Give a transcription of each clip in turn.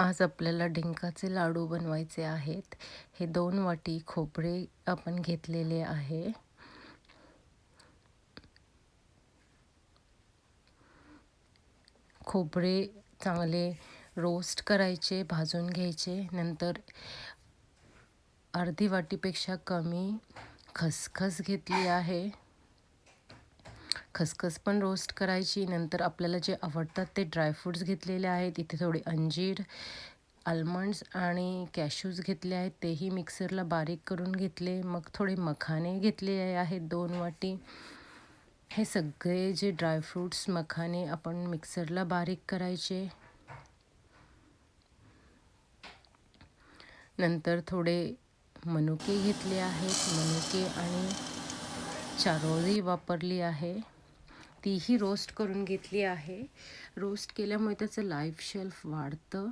आज आपल्याला डिंकाचे लाडू बनवायचे आहेत. हे दोन वाटी खोबरे आपण घेतलेले आहे. खोबरे चांगले रोस्ट करायचे भाजून घ्यायचे. नंतर अर्धी वाटीपेक्षा कमी खसखस घेतली आहे. खसखस पण रोस्ट करायची. नंतर आपल्याला जे आवडतात ते ड्रायफ्रूट्स घेतलेले आहेत. इथे थोडे अंजीर आल्मंड्स आणि कॅशूज घेतले आहेत. तेही मिक्सरला बारीक करून घेतले. मग थोडे मखाने घेतले आहेत दोन वाटी. हे सगळे जे ड्रायफ्रूट्स मखाने आपण मिक्सरला बारीक करायचे. नंतर थोडे मनुके घेतले आहेत. मनुके आणि चारोळी वापरली आहे. तीही रोस्ट करून घेतली आहे. रोस्ट केल्यामुळे त्याचं लाईफ शेल्फ वाढतं.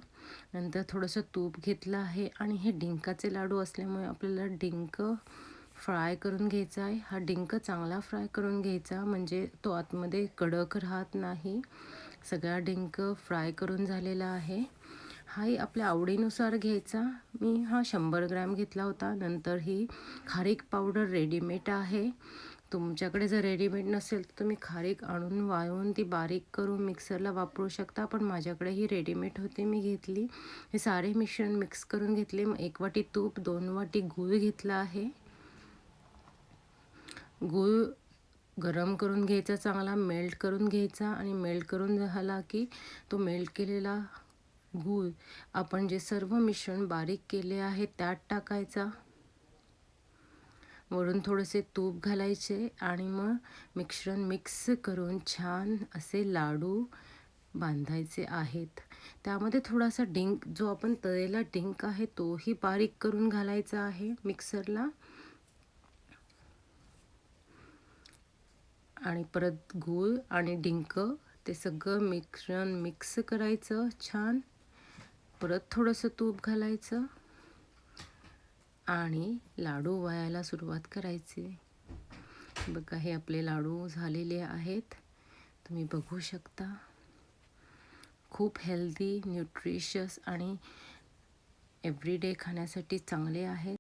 नंतर थोडंसं तूप घेतलं आहे आणि हे डिंकाचे लाडू असल्यामुळे आपल्याला डिंक फ्राय करून घ्यायचा आहे. हा डिंक चांगला फ्राय करून घ्यायचा म्हणजे तो आतमध्ये कडक राहत नाही. सगळा डिंक फ्राय करून झालेला आहे. हाही आपल्या आवडीनुसार घ्यायचा. मी हा शंभर ग्रॅम घेतला होता. नंतर ही खारीक पावडर रेडीमेड आहे. तुमच्याकडे जर रेडीमेड नसेल तर तुम्ही खारीक आणून वाळवून ती बारीक करून मिक्सरला वापरू शकता. पण माझ्याकडे ही रेडीमेड होती मी घेतली. हे सारे मिश्रण मिक्स करून घेतले. एक वाटी तूप दोन वाटी गूळ घेतला आहे. गूळ गरम करून घ्यायचा चांगला मेल्ट करून घ्यायचा. आणि मेल्ट करून झाला की तो मेल्ट केलेला गूळ आपण जे सर्व मिश्रण बारीक केले आहे त्यात टाकायचा. वरून थोडेसे तूप घालायचे आणि मग मिश्रण मिक्स करून छान असे लाडू बांधायचे आहेत. त्यामध्ये थोडासा डिंक जो आपण तळेला डिंक आहे तोही बारीक करून घालायचा आहे मिक्सरला. आणि परत गूळ आणि डिंक ते सगळं मिश्रण मिक्स करायचं छान. परत थोडंसं तूप घालायचं. आणि लाडू वयाला सुरुवात करायची. बघा हे आपले लाडू झालेले आहेत. तुम्ही बघू शकता. खूप हेल्दी न्यूट्रिशियस आणि एव्हरीडे खाण्यासाठी चांगले आहेत.